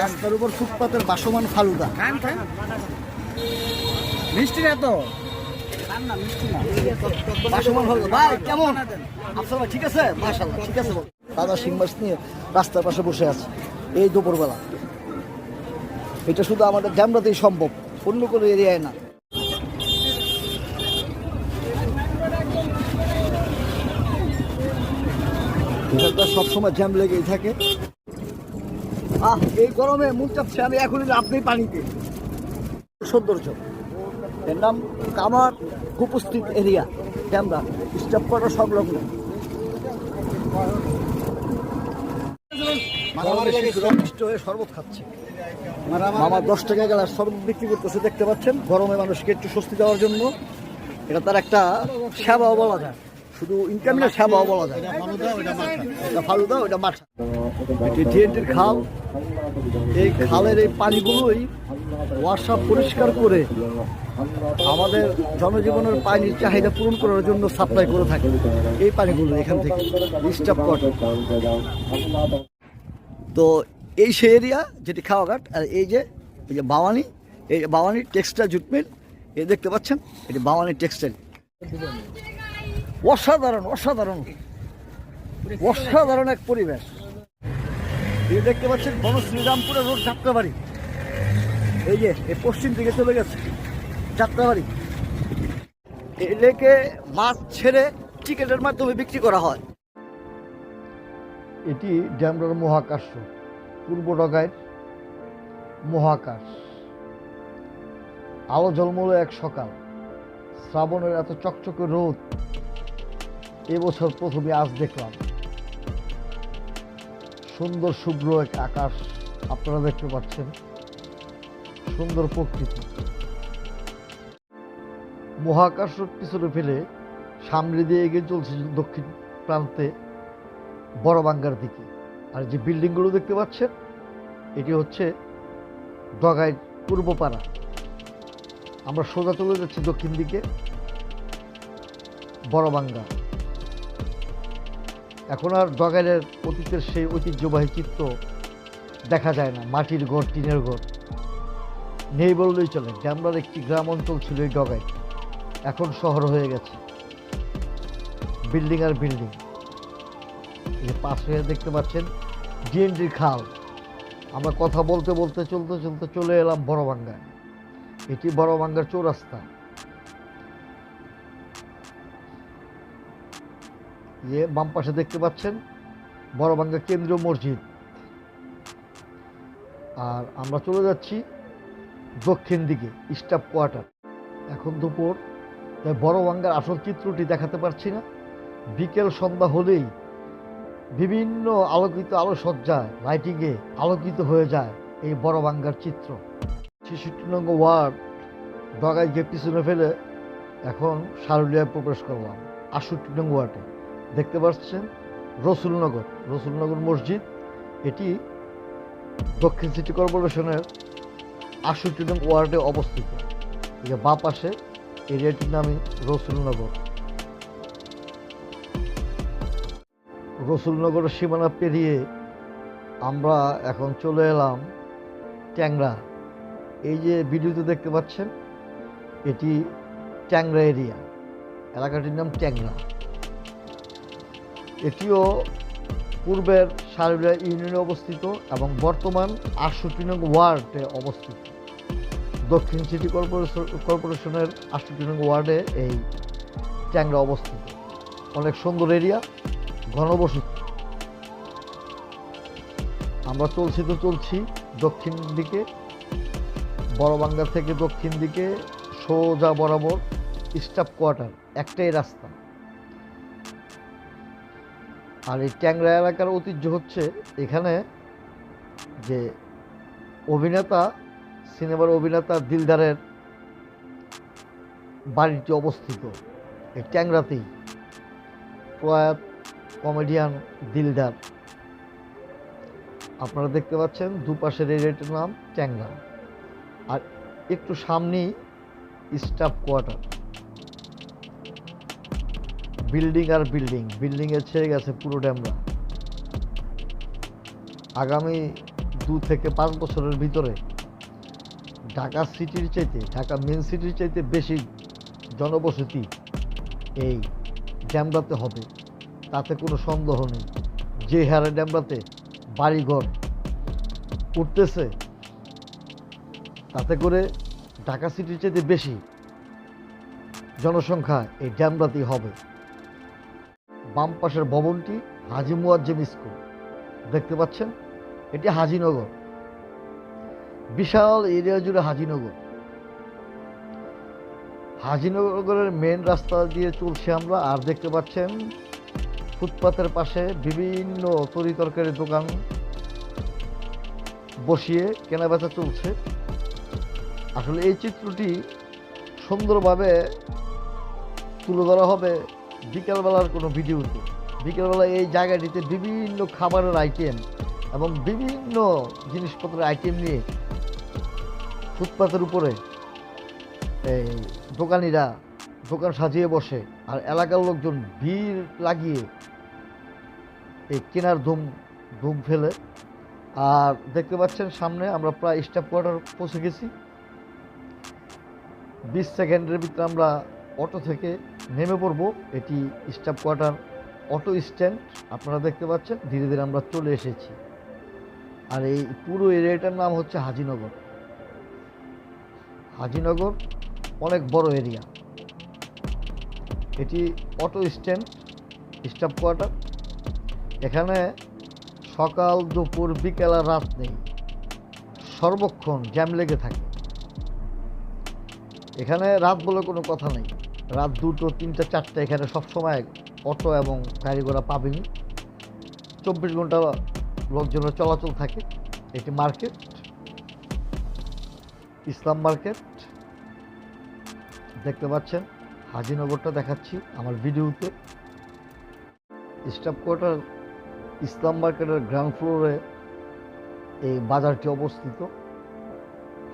রাস্তার উপর ফুটপাতের বাসমান ফালুদা। খান খান মিষ্টি না তো? কেমন? ঠিক আছে? ঠিক আছে। দাদা শিং মাছ নিয়ে রাস্তার পাশে বসে আছে। এই দুপুরবেলা। এটা শুধু আমাদের ড্যামরাতেই সম্ভব। অন্য কোনো এরিয়ায় না। সবসময় জ্যাম লেগেই থাকে। আহ এই গরমে মুখ চাপছে আমি এখনই আপনি পানিতে সৌন্দর্য। এর নাম কামার উপস্থিত এরিয়া ড্যামরা স্টাফ করার সংলগ্ন হয়ে শরবত খাচ্ছে। মামা দশ টাকা গেলে শরবত বিক্রি করতেছে দেখতে পাচ্ছেন? গরমে মানুষকে একটু স্বস্তি দেওয়ার জন্য। এটা তার একটা সেবাও বলা যায়। শুধু ইনকাম না বলা যায়। এটা ফালুদা ওটা মাঠা এটি ডিএনটির খাল। এই খালের এই পানিগুলোই ওয়াসা পরিষ্কার করে আমাদের জনজীবনের পানির চাহিদা পূরণ করার জন্য সাপ্লাই করে থাকে। এই পানিগুলো এখান থেকে ডিস্টার্ব কোয়ার্টার তো এই সে এরিয়া যেটি খাওয়াঘাট আর এই যে এই যে বাওয়ানি এই বাওয়ানি টেক্সটাইল জুট মিল এই দেখতে পাচ্ছেন এটি বাওয়ানি টেক্সটাইল অসাধারণ অসাধারণ। অসাধারণ এক পরিবেশ। এই দেখতে পাচ্ছেন বন শ্রীরামপুরের রোড যাত্রাবাড়ি। এই যে, এই পশ্চিম দিকে চলে গেছে যাত্রাবাড়ি। এই লেকে মাছ ছেড়ে টিকেটের মাধ্যমে বিক্রি করা হয়। এটি ড্যামরার মহাকাশ পূর্ব ডগায় মহাকাশ। আলো ঝলমলো এক সকাল। শ্রাবণের এত চকচকে রোদ। এবছর প্রথমে আজ দেখলাম। সুন্দর শুভ্র এক আকাশ আপনারা দেখতে পাচ্ছেন। সুন্দর প্রকৃতি। মহাকাশ পিছনে ফেলে সামনে দিয়ে এগিয়ে চলছে দক্ষিণ প্রান্তে বড় বড়বাঙ্গার দিকে। আর যে বিল্ডিংগুলো দেখতে পাচ্ছেন, এটি হচ্ছে ডগাই পূর্বপাড়া। আমরা সোজা চলে যাচ্ছি দক্ষিণ দিকে বড় বড়বাঙ্গা। এখন আর ডগাইলের অতীতের সেই ঐতিহ্যবাহী চিত্র দেখা যায় না, মাটির ঘর, টিনের ঘর। নেই বললেই চলে। ড্যামরার একটি গ্রাম অঞ্চল ছিল এই ডগাই এখন শহর হয়ে গেছে। বিল্ডিং আর বিল্ডিং। এই পাশ দেখতে পাচ্ছেন ডিএনডির খাল। আমরা কথা বলতে বলতে, চলতে চলতে চলে এলাম বড়বাঙ্গায় এটি বড়বাঙ্গার চৌরাস্তা। ইয়ে বাম পাশে দেখতে পাচ্ছেন বড়বাঙ্গা কেন্দ্রীয় মসজিদ। আর আমরা চলে যাচ্ছি দক্ষিণ দিকে স্টাফ কোয়ার্টার এখন দুপুর, তাই বড়বাঙ্গার আসল চিত্রটি দেখাতে পারছি না। বিকেল সন্ধ্যা হলেই বিভিন্ন আলোকিত আলোসজ্জায় লাইটিংয়ে আলোকিত হয়ে যায় এই বড় বাঙ্গার চিত্র। ছেষট্টি নং ওয়ার্ড ডগায় যে পিছনে ফেলে এখন সারুলিয়ায় প্রবেশ করলাম, আটষট্টি নং ওয়ার্ডে। দেখতে পাচ্ছেন? রসুলনগর রসুলনগর মসজিদ। এটি দক্ষিণ সিটি কর্পোরেশনের আটষট্টি নং ওয়ার্ডে অবস্থিত। যে বাঁ পাশে এরিয়াটির নামই রসুলনগর। রসুলনগরের সীমানা পেরিয়ে আমরা এখন চলে এলাম ট্যাংরা। এই যে ভিডিওতে দেখতে পাচ্ছেন, এটি ট্যাংরা এরিয়া। এলাকাটির নাম ট্যাংরা। এটিও পূর্বের সারুলিয়া ইউনিয়নে অবস্থিত এবং বর্তমান আটষট্টি নং ওয়ার্ডে অবস্থিত। দক্ষিণ সিটি কর্পোরেশন, কর্পোরেশনের আটষট্টি নং ওয়ার্ডে এই ট্যাংরা অবস্থিত। অনেক সুন্দর এরিয়া, ঘনবসতি। আমরা চলছি তো চলছি দক্ষিণ দিকে, বড়বাঙ্গা থেকে দক্ষিণ দিকে, সোজা বরাবর স্টাফ কোয়ার্টার, একটাই রাস্তা। আর এই ট্যাংরা এলাকার ঐতিহ্য হচ্ছে এখানে যে অভিনেতা, সিনেমার অভিনেতা দিলদারের বাড়িটি অবস্থিত। এই ট্যাংরাতেই প্রয়াত কমেডিয়ান দিলদার। আপনারা দেখতে পাচ্ছেন দুপাশের এরিয়াটির নাম ট্যাংরা। আর একটু সামনেই স্টাফ কোয়ার্টার। বিল্ডিং আর বিল্ডিং। বিল্ডিংয়ে ছেড়ে গেছে পুরো ড্যামরা আগামী দু থেকে পাঁচ বছরের ভিতরে ঢাকা সিটির চাইতে, ঢাকা মেন সিটির চাইতে বেশি জনবসতি এই ড্যামরাতে হবে। তাতে কোনো সন্দেহ নেই। যে হারে ড্যামরাতে বাড়িঘর উঠতেছে, তাতে করে ঢাকা সিটির চাইতে বেশি জনসংখ্যা এই ড্যামরাতেই হবে। বাম পাশের ভবনটি হাজি মুয়াজ্জেম স্কুল। দেখতে পাচ্ছেন? এটি হাজিনগর। বিশাল এরিয়া জুড়ে হাজিনগর। হাজিনগরের মেন রাস্তা দিয়ে চলছি আমরা, আর দেখতে পাচ্ছেন ফুটপাতের পাশে বিভিন্ন তরি তরকারির দোকান বসিয়ে কেনাবেচা চলছে। আসলে এই চিত্রটি সুন্দরভাবে তুলে ধরা হবে বিকেলবেলার কোনো ভিডিওতে বিকেলবেলা এই জায়গাটিতে বিভিন্ন খাবারের আইটেম এবং বিভিন্ন জিনিসপত্রের আইটেম নিয়ে ফুটপাতের উপরে এই দোকানিরা দোকান সাজিয়ে বসে আর এলাকার লোকজন ভিড় লাগিয়ে এই কেনার ধুম ধুম ফেলে। আর দেখতে পাচ্ছেন সামনে আমরা প্রায় স্টাফ কোয়ার্টার পৌঁছে গেছি। বিশ সেকেন্ডের ভিতরে আমরা অটো থেকে নেমে পড়ব। এটি স্টাফ কোয়ার্টার অটো স্ট্যান্ড। আপনারা দেখতে পাচ্ছেন, ধীরে ধীরে আমরা চলে এসেছি। আর এই পুরো এরিয়াটার নাম হচ্ছে হাজিনগর। হাজিনগর অনেক বড় এরিয়া। এটি অটো স্ট্যান্ড, স্টাফ কোয়ার্টার। এখানে সকাল, দুপুর, বিকেল আর রাত নেই। সর্বক্ষণ জ্যাম লেগে থাকে। এখানে রাত বলে কোনো কথা নেই। রাত দুটো, তিনটা, চারটা এখানে সবসময় অটো এবং গাড়ি ঘোড়া পাবেনি। চব্বিশ ঘণ্টা লোকজনের চলাচল থাকে, এটি মার্কেট, ইসলাম মার্কেট। দেখতে পাচ্ছেন, হাজিনগরটা দেখাচ্ছি আমার ভিডিওতে। স্টাফ কোয়ার্টার, ইসলাম মার্কেটের গ্রাউন্ড ফ্লোরে এই বাজারটি অবস্থিত।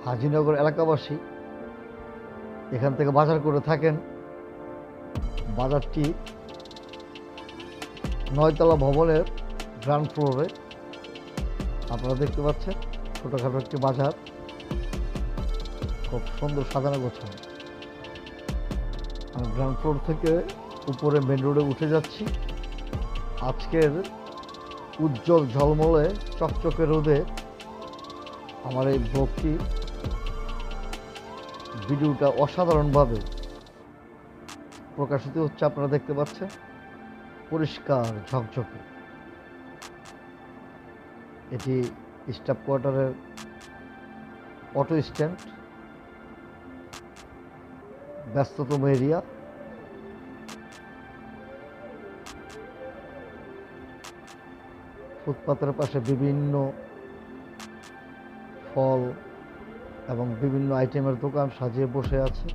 হাজিনগর এলাকাবাসী এখান থেকে বাজার করে থাকেন। বাজারটি নয়তলা ভবনের গ্রাউন্ড ফ্লোরে। আপনারা দেখতে পাচ্ছেন, ছোটোখাটো একটি বাজার। খুব সুন্দর সাজানো গোছানো। আমি গ্রাউন্ড ফ্লোর থেকে উপরে মেন রোডে উঠে যাচ্ছি। আজকের উজ্জ্বল ঝলমলে চকচকে রোদে আমার এই ব্লগটি ভিডিওটা অসাধারণভাবে প্রকাশিত হচ্ছে, আপনারা দেখতে পাচ্ছেন। পরিষ্কার ঝকঝকে। এটি স্টাফ কোয়ার্টারের অটো স্ট্যান্ড। ব্যস্ততম এরিয়া। ফুটপাতের পাশে বিভিন্ন ফল এবং বিভিন্ন আইটেমের দোকান সাজিয়ে বসে আছে।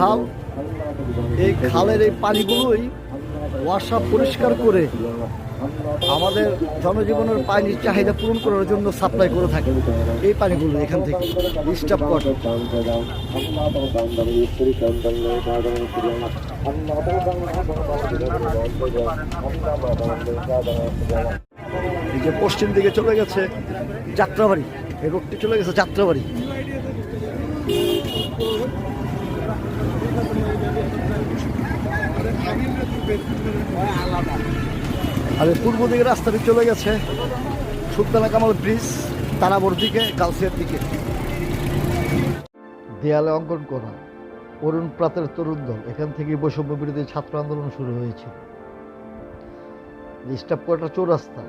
খাল। এই খালের এই পানিগুলোই ওয়াসা পরিষ্কার করে আমাদের জনজীবনের পানির চাহিদা পূরণ করার জন্য সাপ্লাই করে থাকে। এই পানিগুলো এখান থেকে স্টাফ কোয়ার্টার এই যে পশ্চিম দিকে চলে গেছে যাত্রাবাড়ি, এই রোডটি চলে গেছে যাত্রাবাড়ি। আর পূর্ব দিকে রাস্তাটি চলে গেছে। সুলতানা কামাল ব্রিজ, তারাবর দিকে গালসিয়ার দিকে। দেয়ালে অঙ্কন করা। অরুণ প্রাতের তরুণ দল। এখান থেকে বৈষম্য বিরোধী ছাত্র আন্দোলন শুরু হয়েছে। স্টাফ কোয়ার্টার চৌরাস্তা।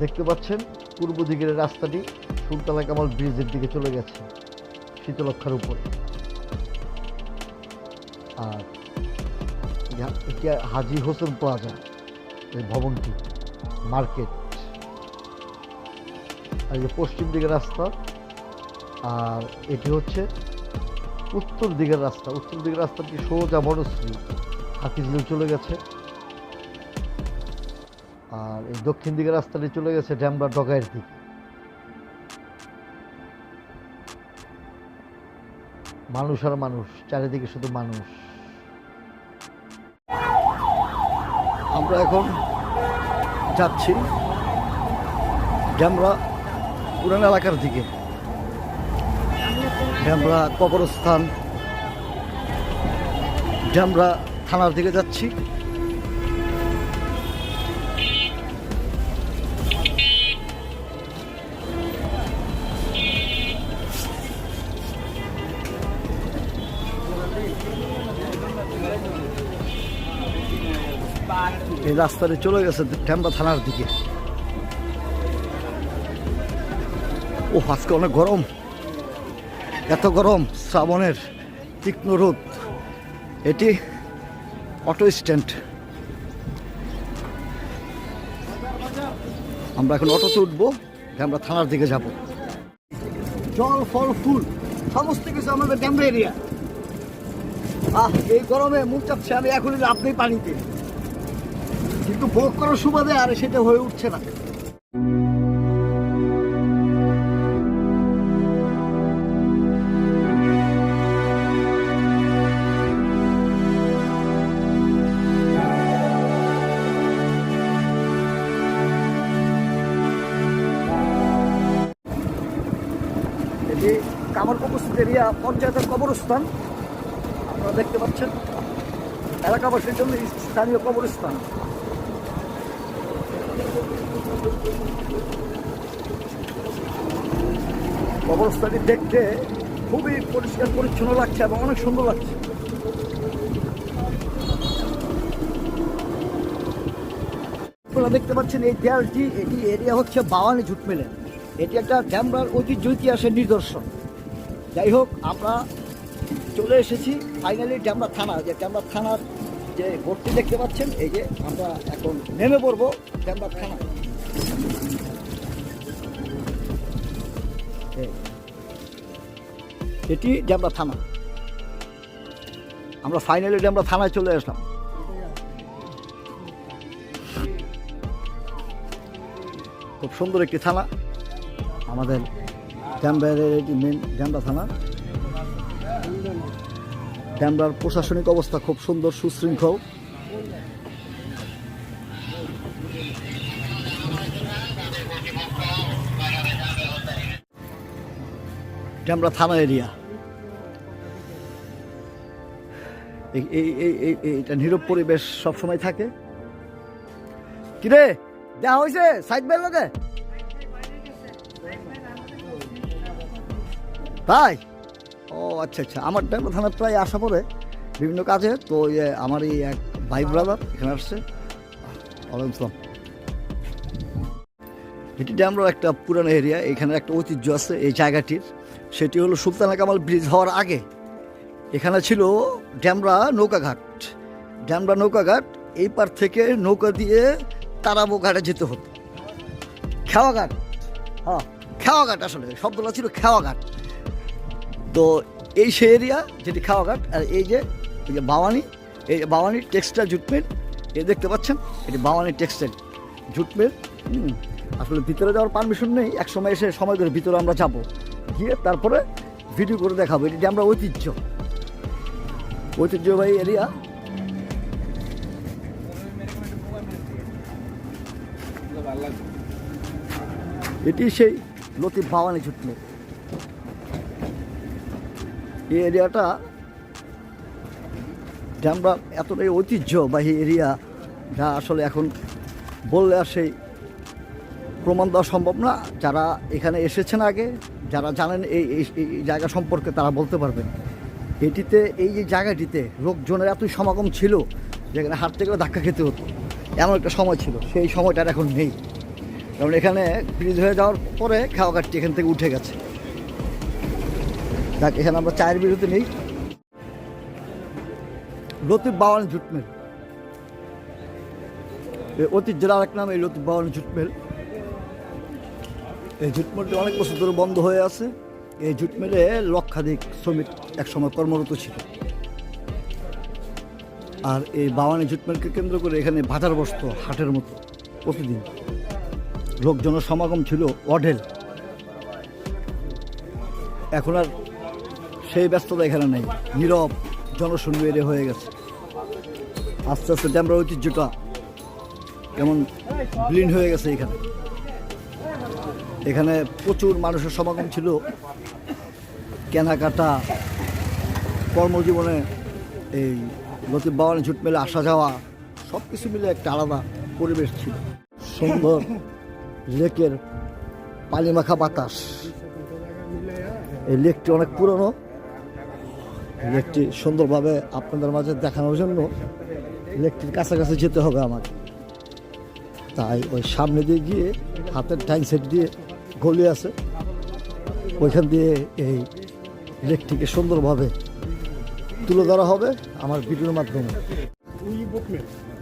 দেখতে পাচ্ছেন, পূর্ব দিকের রাস্তাটি সুলতানা কামাল ব্রিজের দিকে চলে গেছে, শীতলক্ষার উপরে। আর হাজি হোসেন প্লাজা এই ভবনটি মার্কেট আর এই পশ্চিম দিকের রাস্তা, আর এটি হচ্ছে উত্তর দিকের রাস্তা। উত্তর দিকের রাস্তাটি সোজা বড়শ্রী হাতিঝিল চলে গেছে। আর এই দক্ষিণ দিকের রাস্তাটি চলে গেছে ড্যামরা ডগাইয়ের দিকে। মানুষ আর মানুষ, চারিদিকে শুধু মানুষ। আমরা এখন যাচ্ছি ড্যামরা পুরান এলাকার দিকে। ড্যামরা কবরস্থান। ড্যামরা থানার দিকে যাচ্ছি। রাস্তাটি চলে গেছে ড্যামরা থানার দিকে। ও আজকে অনেক গরম। এত গরম, শ্রাবণের তীক্ষ্ণ রোদ। এটি অটো স্ট্যান্ড। আমরা এখন অটোতে উঠবো আমরা থানার দিকে যাব। জল, ফল, ফুল, সমস্ত কিছু আমাদের ড্যামরা এরিয়া। আহ, এই গরমে মুখ চাপছে, আমি এখনই আপনি পানিতে। কিন্তু ভোগ করার সুবাদে আর সেটা হয়ে উঠছে না। এরিয়া পঞ্চায়েতের কবরস্থান। আপনারা দেখতে পাচ্ছেন। এলাকাবাসীর জন্য স্থানীয় কবরস্থান। কবরস্থানটি দেখতে খুবই পরিষ্কার, পরিচ্ছন্ন লাগছে এবং অনেক সুন্দর লাগছে। দেখতে পাচ্ছেন এই দেয়ালটি, এটি এরিয়া হচ্ছে বাওয়ানি ঝুট মেলেন এটি একটা ড্যামরার ঐতিহ্য, ইতিহাসের নিদর্শন। যাই হোক, আমরা চলে এসেছি ফাইনালি ড্যামরা থানা, যে ড্যামরা থানার যে বোর্ডটি দেখতে পাচ্ছেন, এই যে আমরা এখন নেমে পড়ব ড্যামরা থানা এটি ড্যামরা থানা। আমরা ফাইনালি ড্যামরা থানায় চলে আসলাম। খুব সুন্দর একটি থানা। আমাদের ড্যামরার এটি মেন ড্যামরা থানা। ড্যামরার প্রশাসনিক অবস্থা খুব সুন্দর, সুশৃঙ্খল। ড্যামরা থানা এরিয়া। এই এই এইটা নীরব পরিবেশ সবসময় থাকে। কিরে দেওয়া হয়েছে সাইড বের লোকে তাই? ও আচ্ছা আচ্ছা। আমার ড্যামরা থানার প্রায় আসা পরে বিভিন্ন কাজে। তো ইয়ে আমার এই এক ভাই ব্রাদার এখানে আসছে। এটি ড্যামরার একটা পুরানো এরিয়া এখানে একটা ঐতিহ্য আছে এই জায়গাটির। সেটি হলো সুলতানা কামাল ব্রিজ হওয়ার আগে। এখানে ছিল ড্যামরা নৌকাঘাট। ড্যামরা নৌকাঘাট, এই পার থেকে নৌকা দিয়ে তারাবো ঘাটে যেতে হতো। খেওয়াঘাট হ্যাঁ খেওয়াঘাট আসলে। শব্দটা ছিল খেওয়াঘাট তো এই সে এরিয়া যেটি খাওয়াঘাট, আর এই যে এই যে বাওয়ানি, এই যে বাওয়ানি টেক্সটাইল জুট এ দেখতে পাচ্ছেন, এটি বাওয়ানি টেক্সটাইল জুটমিল আসলে ভিতরে যাওয়ার পারমিশন নেই এক সময় এসে সময় করে ভিতরে আমরা যাব। গিয়ে তারপরে ভিডিও করে দেখাবো, এটি আমরা ঐতিহ্য। ঐতিহ্যবাহী এরিয়া এটি সেই লতিফ বাওয়ানি জুট মিল এই এরিয়াটা ড্যামরা এতটাই ঐতিহ্যবাহী এরিয়া, যা আসলে এখন বললে আর সেই প্রমাণ দেওয়া সম্ভব না। যারা এখানে এসেছেন আগে, যারা জানেন এই, এই- এই জায়গা সম্পর্কে তারা বলতে পারবেন। এটিতে, এই যে জায়গাটিতে লোকজনের এতই সমাগম ছিল, যেখানে হাঁটতে গেলে ধাক্কা খেতে হতো। এমন একটা সময় ছিল, সেই সময়টা এখন নেই। কারণ এখানে ব্রিজ হয়ে যাওয়ার পরে খাওয়াঘাটটি এখান থেকে উঠে গেছে। দেখ এখানে আমরা চায়ের বিরতি নেই। লতিফ বাওয়ান জুট অতীত জেলার এক নাম এই লতিফ বাওয়ান জুট মিল এই জুট মিলটি অনেক বছর ধরে বন্ধ হয়ে আছে। এই জুট মিলে লক্ষাধিক শ্রমিক একসময় কর্মরত ছিল। আর এই বাওয়ানি জুট মিলকে কেন্দ্র করে এখানে বাজার বসত হাটের মতো প্রতিদিন লোকজনের সমাগম ছিল অঢেল। এখন আর সেই ব্যস্ততা এখানে নেই। নীরব জনশূন্য এরিয়া হয়ে গেছে। আস্তে আস্তে ড্যামরা ঐতিহ্যটা কেমন ব্লিন হয়ে গেছে এখানে। এখানে প্রচুর মানুষের সমাগম ছিল। কেনাকাটা, কর্মজীবনে এই লতিফ বাওয়ানি, ঝুট মেলে, আসা যাওয়া সব কিছু মিলে একটা আলাদা পরিবেশ ছিল। সুন্দর লেকের পানি মাখা বাতাস। এই লেকটি অনেক পুরনো। লেকটি সুন্দরভাবে আপনাদের মাঝে দেখানোর জন্য লেকটির কাছাকাছি যেতে হবে আমাকে। তাই ওই সামনে দিয়ে গিয়ে হাতের টাইম সেট দিয়ে গলি আছে। ওইখান দিয়ে এই লেকটিকে সুন্দরভাবে তুলে ধরা হবে আমার ভিডিওর মাধ্যমে।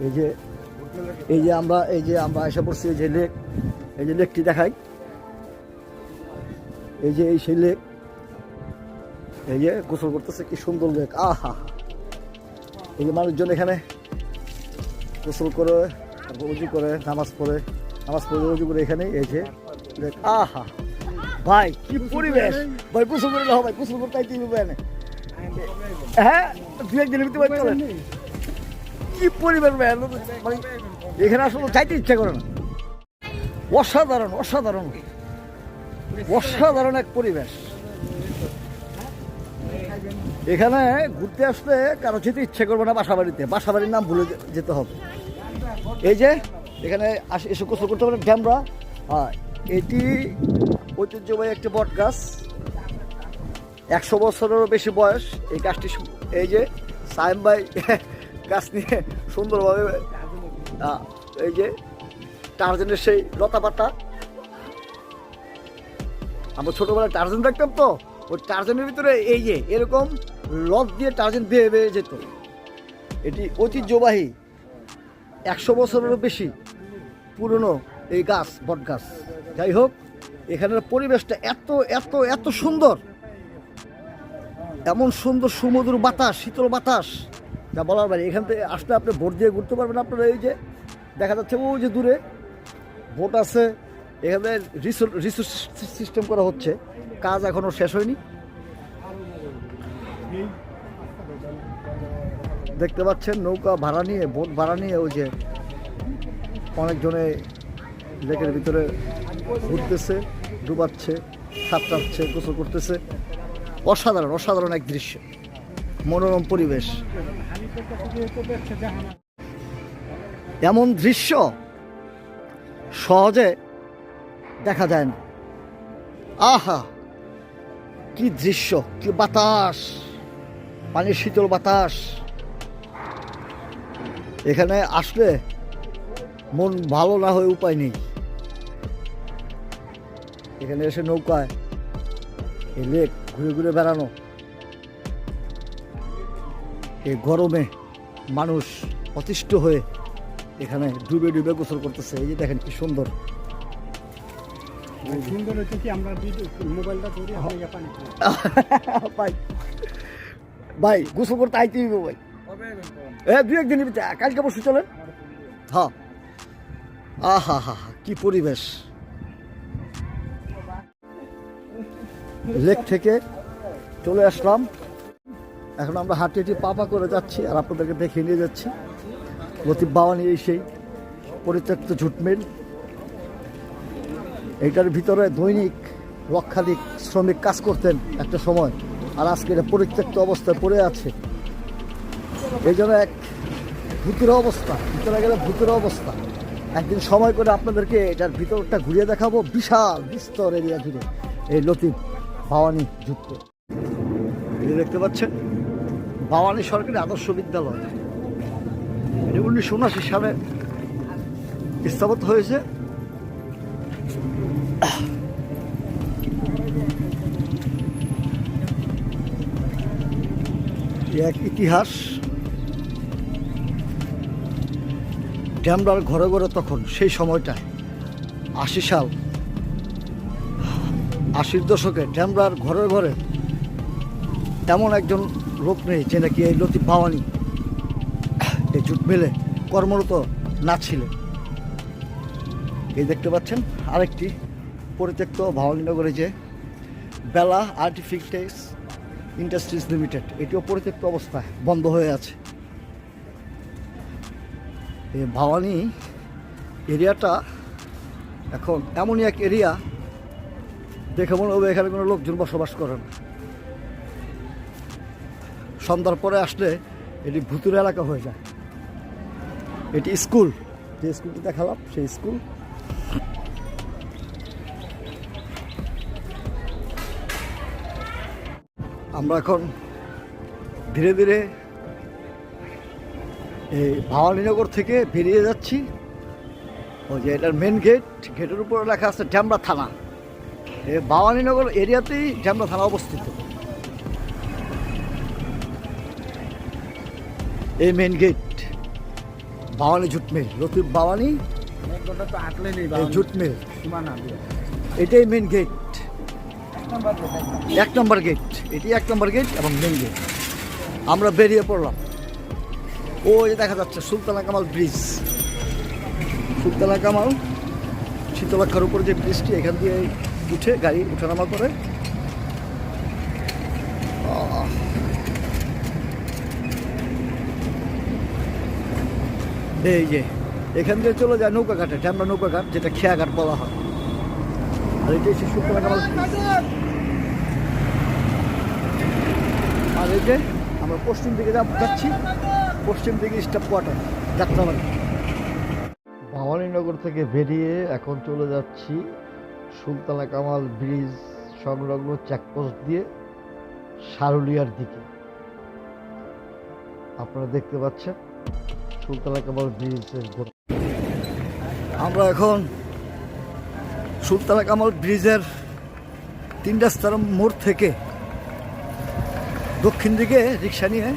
এই যে এই যে আমরা, এই যে আমরা এসে পড়ছি, এই যে লেক, এই যে লেকটি দেখাই। এই যে এই সেই লেক এই যে গোসল করতেছে, কি সুন্দর লেক, আহা। এই যে মানুষজন এখানে গোসল করে, তারপর উজু করে, নামাজ পড়ে নামাজ পড়ে, উজু করে এখানে এই যে আহা। ভাই, কি পরিবেশ। ভাই, গোসল করে না ভাই, গোসল করতে হবে এনে হ্যাঁ দু একদিনের ভিতরে চলেন কি পরিবেশ, ভাই মানে এখানে আসলে চাইতে ইচ্ছা করে না। অসাধারণ অসাধারণ। অসাধারণ এক পরিবেশ। এখানে ঘুরতে আসলে কারও যেতে ইচ্ছে করবে না বাসা বাড়িতে। বাসা বাড়ির নাম ভুলে যেতে হবে। এই যে, এখানে এসে গোসল করতে পারেন ড্যামরা হ্যাঁ এটি ঐতিহ্যবাহী একটি বট গাছ। একশো বছরেরও বেশি বয়স। এই গাছটি এই যে সায়েম ভাই গাছ নিয়ে সুন্দরভাবে এই যে, টার্জেনের সেই লতা পাতা। আমরা ছোটবেলায় টার্জেন দেখতাম তো? ওই টার্জেনের ভিতরে এই যে, এরকম লক দিয়ে টার্জেন বেয়ে বেয়ে যেত। এটি ঐতিহ্যবাহী একশো বছরেরও বেশি পুরনো এই গাছ, বট গাছ। যাই হোক, এখানের পরিবেশটা এত এত এত সুন্দর। এমন সুন্দর সুমধুর বাতাস, শীতল বাতাস। যা বলার বাইরে, এখান থেকে আসলে আপনি ভোট দিয়ে ঘুরতে পারবেন আপনারা এই যে, দেখা যাচ্ছে ও যে দূরে বোট আছে। এখানে রিসোর্স সিস্টেম করা হচ্ছে। কাজ এখনও শেষ হয়নি। দেখতে পাচ্ছেন, নৌকা ভাড়া নিয়ে, বোট ভাড়া নিয়ে ওই যে অনেকজনে লেকের ভিতরে ঘুরতেছে, ডুবাচ্ছে, সাঁতরাচ্ছে, গোসল করতেছে। অসাধারণ অসাধারণ এক দৃশ্য। মনোরম পরিবেশ। এমন দৃশ্য সহজে দেখা যায় না। আহা, কি দৃশ্য, কি বাতাস। পানির শীতল বাতাস। এখানে আসলে মন ভালো না হয়ে উপায় নেই। এখানে এসে নৌকায় এই লেক ঘুরে ঘুরে বেড়ানো। এই গরমে মানুষ অতিষ্ঠ হয়ে এখানে ডুবে ডুবে গোসল করতেছে। এই যে দেখেন কি সুন্দর। সুন্দর হচ্ছে কি আমরা মোবাইলটা ধরি পানি খাই। ভাই গোসল করতে আইতে হইব ভাই। এ দু একদিনের ভিতরে কালকে বসে চলেন। হ্যাঁ আহা হা হা কি পরিবেশ। লেক থেকে চলে আসলাম। এখন আমরা হাঁটি হাঁটি পাপা করে যাচ্ছি আর আপনাদেরকে দেখে নিয়ে যাচ্ছি। লতিফ বাওয়ানি এই সেই পরিত্যক্ত ঝুটমিল এইটার ভিতরে দৈনিক লক্ষাধিক শ্রমিক কাজ করতেন একটা সময়। আর আজকে এটা পরিত্যক্ত অবস্থায় পড়ে আছে। এই জন্য এক ভূতের অবস্থা, ভিতরে গেলে ভূতের অবস্থা। একদিন সময় করে আপনাদেরকে এটার ভিতরটা ঘুরিয়ে দেখাবো, বিশাল বিস্তর এরিয়া জুড়ে। এই লতিফ ভাওয়ানি যুক্ত। দেখতে পাচ্ছেন ভাওয়ানি সরকারি আদর্শ বিদ্যালয়। উনিশশো উনআশি সালে স্থাপিত হয়েছে। এক ইতিহাস ড্যামরার ঘরে ঘরে তখন সেই সময়টায় আশি সাল, আশির দশকে ড্যামরার ঘরে ঘরে এমন একজন লোক নেই যে নাকি এই লতিফ ভাওয়ানি, এই জুট মিলে কর্মরত না ছিলেন। এই দেখতে পাচ্ছেন আরেকটি পরিত্যক্ত ভাওয়ানীনগরে যে বেলা আর্টিফিকটেক্স ইন্ডাস্ট্রিজ লিমিটেড এটিও পরিত্যক্ত অবস্থায় বন্ধ হয়ে আছে। এই ভাওয়ানি এরিয়াটা এখন এমনই এক এরিয়া, দেখে মনে হবে এখানে কোনো লোকজন বসবাস করে না। সন্ধ্যার পরে আসলে এটি ভুতুর এলাকা হয়ে যায়। এটি স্কুল, যে স্কুলটি দেখালাম, সেই স্কুল। আমরা এখন ধীরে ধীরে এই ভবানীনগর থেকে বেরিয়ে যাচ্ছি। ওই যে এটার মেন গেট গেটের উপরে লেখা আছে ড্যামরা থানা। এই ভবানীনগর এরিয়াতেই ড্যামরা থানা অবস্থিত। এই main gate Bawani jute mill Latif Bawani এক ঘণ্টা তো আটলে নেই এই জুট মিল এটাই মেন গেট এক নম্বর গেট এটি এক নম্বর গেট এবং মেন গেট আমরা বেরিয়ে পড়লাম। ওই যে দেখা যাচ্ছে সুলতানা কামাল ব্রিজ সুলতানা কামাল শীতলাক্ষার উপর যে ব্রিজটি এখান দিয়ে উঠে গাড়ি উঠানামা করে। এই যে, এখান দিয়ে চলে যায় নৌকাঘাটে ড্যামরা নৌকাঘাট, যেটা খেয়াঘাট বলা হয়। আর এটা হচ্ছে ব্রিজ আর এই যে আমরা পশ্চিম দিকে যাচ্ছি। পশ্চিম দিকে স্টাফ কোয়ার্টার যাত্রাবাড়ি ভবানীনগর থেকে বেরিয়ে এখন চলে যাচ্ছি সুলতানা কামাল ব্রিজ সংলগ্ন চেকপোস্ট দিয়ে সারুলিয়ার দিকে। আপনারা দেখতে পাচ্ছেন সুলতানা কামাল ব্রিজের আমরা এখন সুলতানা কামাল ব্রিজের তিন রাস্তার মোড় থেকে দক্ষিণ দিকে রিক্সা নিয়ে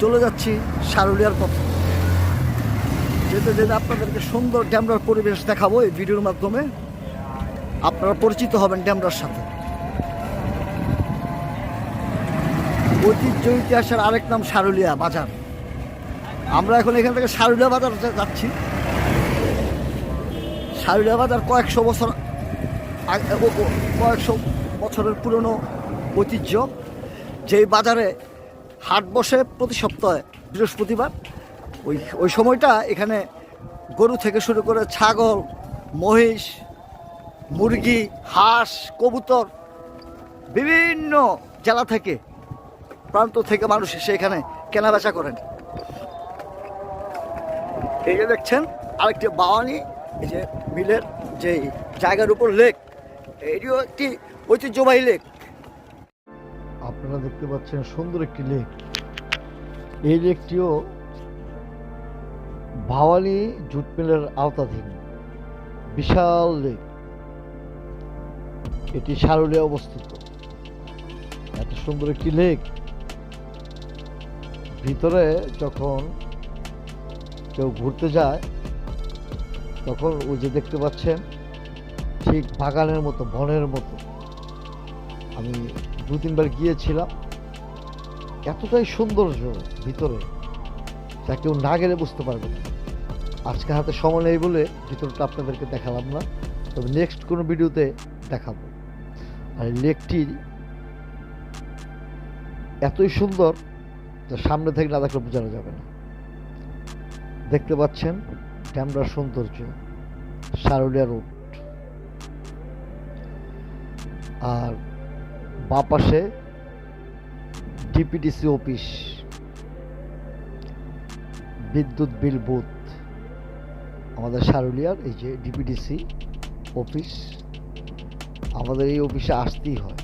চলে যাচ্ছি সারুলিয়ার পথে। যেতে যেতে আপনাদেরকে সুন্দর ড্যামরার পরিবেশ দেখাবো এই ভিডিওর মাধ্যমে। আপনারা পরিচিত হবেন ড্যামরার সাথে। ঐতিহ্য ইতিহাসের আরেক নাম সারুলিয়া বাজার। আমরা এখন এখান থেকে সারুলিয়া বাজার যাচ্ছি। সারুলিয়া বাজার কয়েকশো বছর কয়েকশো বছরের পুরনো ঐতিহ্য, যেই বাজারে হাট বসে প্রতি সপ্তাহে, বৃহস্পতিবার, ওই ওই সময়টা এখানে গরু থেকে শুরু করে ছাগল, মহিষ, মুরগি, হাঁস, কবুতর, বিভিন্ন জেলা থেকে, প্রান্ত থেকে মানুষ এসে এখানে কেনাবেচা করেন। এই যে দেখছেন, আরেকটি বাওয়ানি, এই যে মিলের যে জায়গার উপর লেক এটিও একটি ঐতিহ্যবাহী লেক আপনারা দেখতে পাচ্ছেন সুন্দর একটি লেক এই লেকটিও ভাওয়ালি জুট মিলের আওতাধীন। বিশাল লেক এটি সারুলিয়া অবস্থিত। এত সুন্দর একটি লেক ভিতরে যখন কেউ ঘুরতে যায়, তখন ওই যে দেখতে পাচ্ছেন ঠিক বাগানের মতো, বনের মতো। আমি দু তিনবার গিয়েছিলাম। এতটাই সৌন্দর্য ভিতরে যা কেউ না গেলে বুঝতে পারবে না। আজকে হাতে সময় নেই বলে ভিতরটা আপনাদেরকে দেখালাম না। তবে নেক্সট কোনো ভিডিওতে দেখাবো। আর লেকটি এতই সুন্দর যা সামনে থেকে না দেখলে বোঝানো যাবে না। দেখতে পাচ্ছেন ড্যামরার সৌন্দর্য সারুলিয়া রোড আর বাঁ পাশে ডিপিডিসি অফিস, বিদ্যুৎ বিল বুথ, আমাদের সারুলিয়ার এই যে ডিপিডিসি অফিস, আমাদের এই অফিসে আসতেই হয়।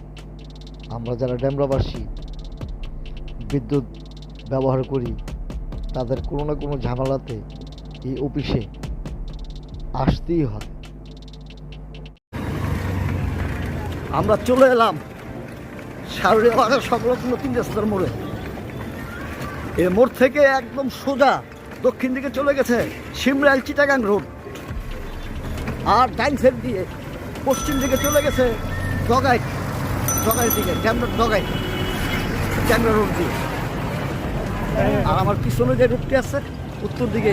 আমরা যারা ড্যামরাবাসী বিদ্যুৎ ব্যবহার করি, তাদের কোনো না কোনো ঝামেলাতে এই অফিসে আসতেই হয়। আমরা চলে এলাম বাজার সংলগ্ন তিন রাস্তার মোড়ে। এ মোড় থেকে একদম সোজা দক্ষিণ দিকে চলে গেছে সিমরাইল চিটাগাং রোড। আর ডাইন সাইড দিয়ে পশ্চিম দিকে চলে গেছে ডগাই ডগাই দিকে, ড্যামরা ডগাই ড্যামরা রোড দিয়ে। আর আমার পিছনে যে রুটটি আছে, উত্তর দিকে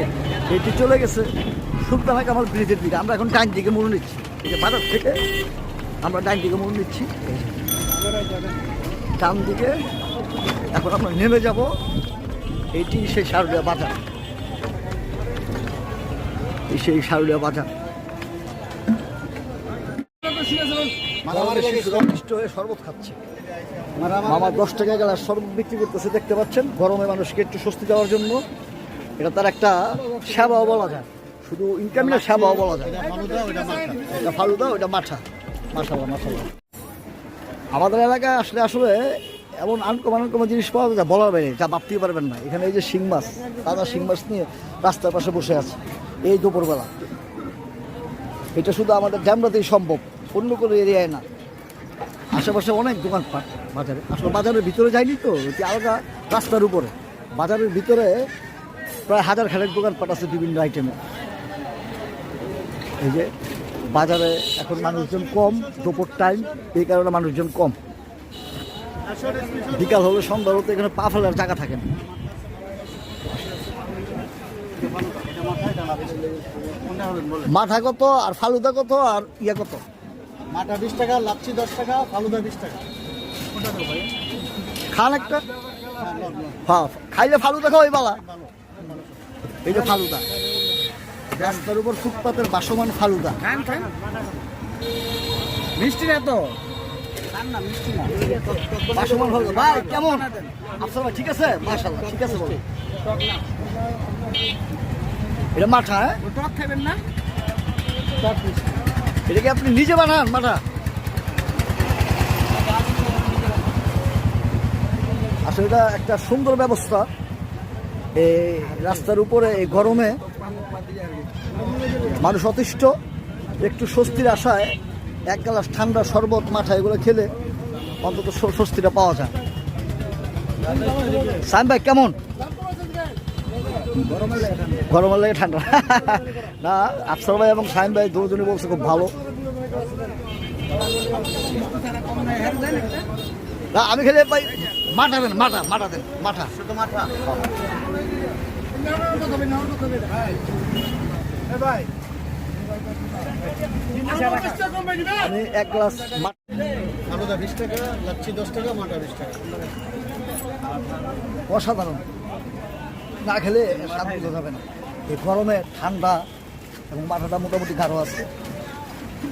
এটি চলে গেছে সুলতানা কামাল ব্রিজের দিকে। আমরা এখন ডাইন দিকে মোড় নিচ্ছি। এই যে বাজার থেকে আমরা ডাইন দিকে মোড় নিচ্ছি ডান দিকে, এখন আমরা নেমে যাব এইটি সেই সারুলিয়া বাজার। এই সেই সারুলিয়া বাজার। হয়ে শরবত খাচ্ছে। শরবত দেখতে পাচ্ছেন? গরমে মানুষকে একটু স্বস্তি জন্য। এটা তার একটা বলা যায়। শুধু বলা যায়। এটা ফালুদা ওটা মাঠা। আমাদের এলাকায় আসলে আসলে এমন আনকমন আনকমন জিনিস পাওয়া যায়, বলার বাইরে যা ভাবতেই পারবেন না। এখানে এই যে শিং মাছ, তাজা শিং মাছ নিয়ে রাস্তার পাশে বসে আছে, এই দুপুরবেলা। এটা শুধু আমাদের ড্যামরাতেই সম্ভব, অন্য কোনো এরিয়ায় না। আশেপাশে অনেক দোকানপাট বাজারে। আসলে বাজারের ভিতরে যায়নি তো, এটি আলাদা রাস্তার উপরে। বাজারের ভিতরে প্রায় হাজার খানেক দোকানপাট আছে বিভিন্ন আইটেমে এই যে বাজারে এখন মানুষজন কম দুপুর টাইম এই কারণে মানুষজন কম। বিকাল হলে সন্ধ্যা হতে এখানে পা ফেলার জায়গা থাকে না। মাথা কত আর ফালুদা কত আর ইয়া কত? মাটা বিশ টাকা লাচ্ছি দশ টাকা ফালুদা বিশ টাকা। খান একটা। হ্যাঁ খাইলে ফালুদা খাও এই বালা। এই যে ফালুদা। রাস্তার উপর ফুটপাতের বাসমান ফালুদা। খান খান। মিষ্টি না তো? বাসমান ফালুদা। ভাই কেমন? আফসার ভাই ঠিক আছে? মাশাল্লাহ ঠিক আছে বলো এটা মাঠা হ্যাঁ? টক খাবেন না? এটা কি আপনি নিজে বানান মাঠা? আসলে এটা একটা সুন্দর ব্যবস্থা। এই রাস্তার উপরে এই গরমে মানুষ অতিষ্ঠ একটু স্বস্তির আশায় এক গ্লাস ঠান্ডা শরবত মাঠা এগুলো খেলে অন্তত স্বস্তিটা পাওয়া যায়। সাইম ভাই কেমন? গরমের লাগে ঠান্ডা। না আফসার ভাই এবং সাইম ভাই দুজনই বলছে খুব ভালো। না আমি খেলে ভাই মাঠা দেন মাঠা মাঠা দেন মাঠা। শুধু মাঠা। আমি এক গ্লাস মা- ফালুদা বিশ টাকা লাচ্ছি দশ টাকা মাটা বিশ টাকা। অসাধারণ। না খেলে স্বাদ বোঝা যাবে না। এই গরমে ঠান্ডা এবং মাথাটা মোটামুটি গাঢ় আছে।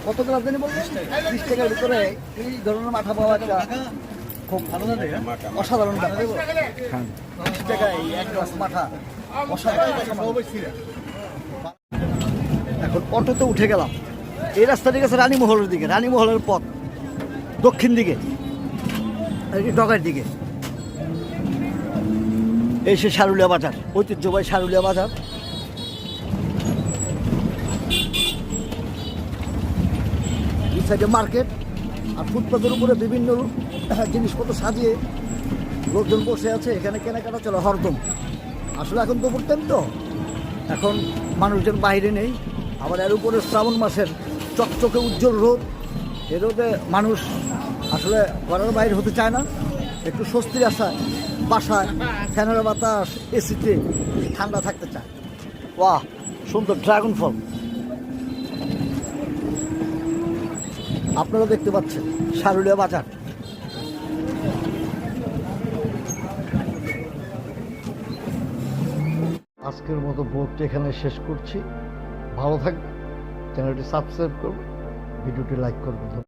কত গ্লাস জানি বলবেন বিশ টাকার ভিতরে এই ধরনের মাথা পাওয়া একটা খুব অসাধারণ ব্যাপার। হ্যাঁ বিশ টাকায় এই এক গ্লাস মাথা অসাধারণ। এখন অটোতে উঠে গেলাম। এই রাস্তাটি গেছে রানীমহলের দিকে, রানীমহলের পথ। দক্ষিণ দিকে ডগার দিকে। এই সে সারুলিয়া বাজার, ঐতিহ্যবাহী সারুলিয়া বাজার। সাইডে মার্কেট, আর ফুটপাতের উপরে বিভিন্ন জিনিসপত্র সাজিয়ে লোকজন বসে আছে, এখানে কেনাকাটা চলে হরদম। আসলে এখন তো করতেন তো এখন মানুষজন বাইরে নেই। আবার এর উপরে শ্রাবণ মাসের চকচকে উজ্জ্বল রোদ। এ রোদে মানুষ আসলে ঘরের বাইরে হতে চায় না। একটু স্বস্তির আশায় বাসায় ফ্যানের বাতাস, এসিতে ঠান্ডা থাকতে চায়। বাহ সুন্দর ড্রাগন ফল। আপনারা দেখতে পাচ্ছেন সারুলিয়া বাজার। আজকের মতো ব্লগটি এখানে শেষ করছি। ভালো থাকবে চ্যানেলটি সাবস্ক্রাইব করবে ভিডিওটি লাইক করবে